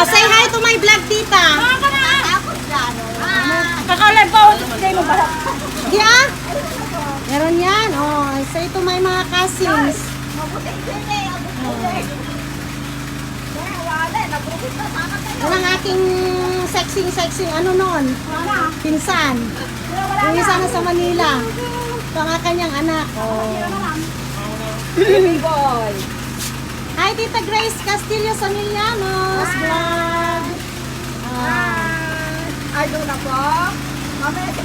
Oh, say hi to my vlog, tita. Kakalan pa ako. Hindi mo ba? Yeah? Meron yan. Oh, say to my mga cousins. Yan ang aking sexy-sexy ano noon. Pinsan. Yung isa na sa Manila. Ito ang kanyang anak. Oh. boy. Hi, Tita Grace Castillo Samillanos. Vlog. Ah. Ay, doon ako.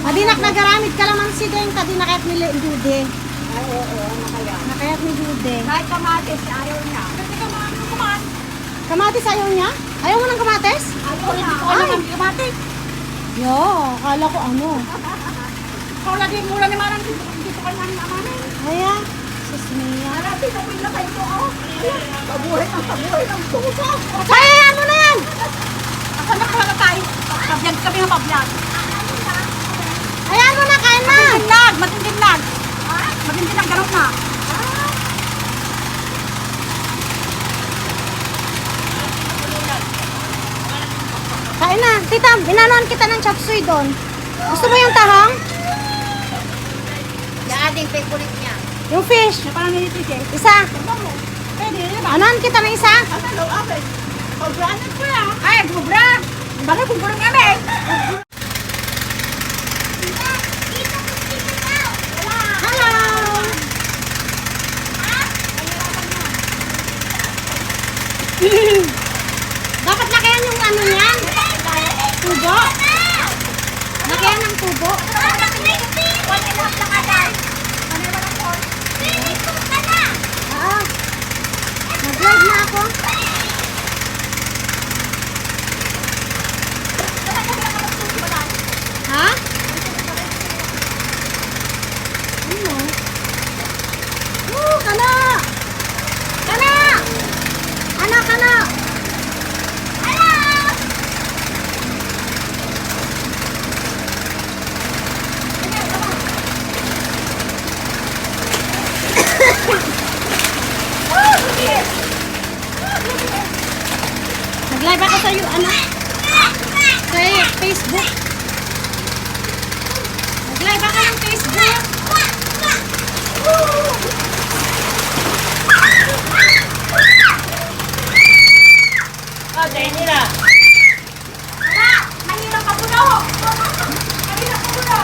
Madinak nagaramit ka laman si Deng kadi nakayat ni Dude. Ay, oo, ano kaya? Nakayat ni Dude. Kahit kamatis, ayaw niya. Kasi kamatis, kamatis. Kamatis ayaw niya? Ayaw mo ng kamatis? Ayaw niya. Ay. Ay, kamatis. Yo, akala ko ano. Kung lagi mula ni Marang dito, ka nang amanin. Aya, Mia. Marang, tinawin na kayo oh. Pabuhay ng pabuhay ng puso. Kaya mo na yan! Asan na kaya tayo? Pabyag kami ng pabyag. Ayan mo na, kain na! Matinding lag, matinding lag. Matinding lag, ganun na. Kain na. Tita, inanuan kita ng chop suey doon. Gusto mo yung tahong? Yung ating favorite niya. Yung fish? Siya parang nilitis eh. Isa. Pwede, di ba? Anuan kita ng isa? Ano, ate? Sobrahan ko yan. Ay, gubra. Bakit gubra kami? Hello! Dapat lakayan yung ano niyan? Tubo? Lakayan ng tubo? Oo. Nag-vlog na ako. Ha? Ano? Oh, kana! Kana! Ano, kana? Hello! Nag-live ako sa iyo, ano? Sa Facebook. Nag-live ako ng Facebook. Ah, dahil nila. Wala! Mahirap ka puno! Mahirap ka puno!